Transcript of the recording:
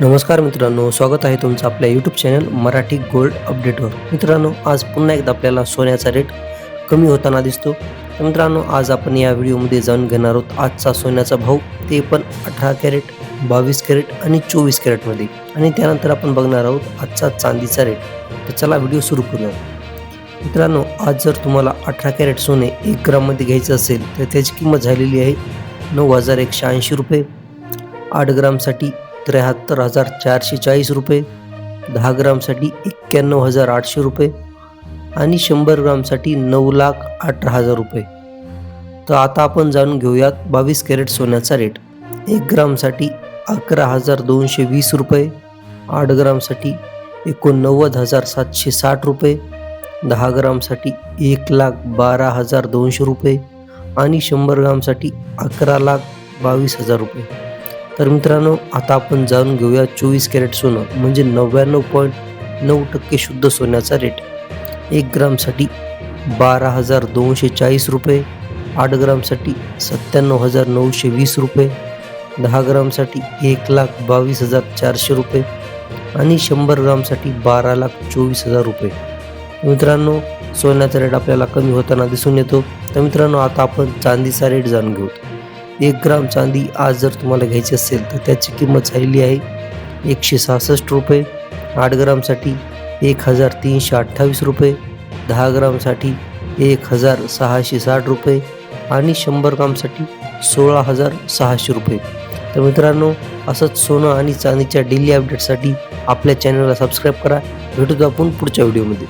नमस्कार मित्रांनो स्वागत आहे तुमचं आपल्या यूट्यूब चॅनल मराठी गोल्ड अपडेटवर मित्रांनो आज पुन्हा एकदा आपल्याला सोन्याचा रेट कमी होताना दिसतो. तर मित्रांनो आज आपण या व्हिडिओमध्ये जाणून घेणार आहोत आजचा सोन्याचा भाव ते पण अठरा कॅरेट बावीस कॅरेट आणि चोवीस कॅरेटमध्ये आणि त्यानंतर आपण बघणार आहोत आजचा चांदीचा रेट तर चला व्हिडिओ सुरू करूया. मित्रांनो आज जर तुम्हाला अठरा कॅरेट सोने एक ग्राममध्ये घ्यायचं असेल तर त्याची किंमत झालेली आहे नऊ हजार एकशे ऐंशी रुपये. आठ ग्रामसाठी त्र्याहत्तर हजार चारशे चाळीस रुपये दहा ग्रामसाठी एक्क्याण्णव हजार आठशे रुपये आणि शंभर ग्रामसाठी नऊ लाख अठरा हजार रुपये. तर आता आपण जाणून घेऊयात बावीस कॅरेट सोन्याचा रेट. एक ग्रामसाठी अकरा हजार दोनशे वीस रुपये आठ ग्रामसाठी एकोणनव्वद हजार सातशे साठ रुपये दहा ग्रामसाठी एक लाख बारा हजार दोनशे रुपये आणि शंभर ग्रामसाठी अकरा लाख बावीस हजार रुपये. तर मित्रांनो आता आपण जाणून घेऊया चोवीस कॅरेट सोनं म्हणजे नव्याण्णव पॉईंट नऊ टक्के शुद्ध सोन्याचा रेट एक ग्रामसाठी बारा हजार दोनशे चाळीस रुपये आठ ग्रामसाठी सत्त्याण्णव हजार नऊशे वीस रुपये दहा ग्रामसाठी एक लाख बावीस हजार चारशे रुपये आणि शंभर ग्रामसाठी बारा लाख चोवीस हजार रुपये. मित्रांनो सोन्याचा रेट आपल्याला कमी होताना दिसून येतो. तर मित्रांनो आता आपण चांदीचा रेट जाणून घेऊ. एक ग्राम चांदी आज जर तुम्हाला घ्यायची असेल तर त्याची किंमत झालेली आहे एकशे सहासष्ट रुपये. आठ ग्रामसाठी एक हजार तीनशे अठ्ठावीस रुपये. दहा ग्रामसाठी एक हजार सहाशे साठ रुपये आणि शंभर ग्रामसाठी सोळा हजार सहाशे रुपये. तर मित्रांनो असंच सोनं आणि चांदीच्या डेली अपडेटसाठी आपल्या चॅनलला सबस्क्राईब करा. भेटूत आपण पुढच्या व्हिडिओमध्ये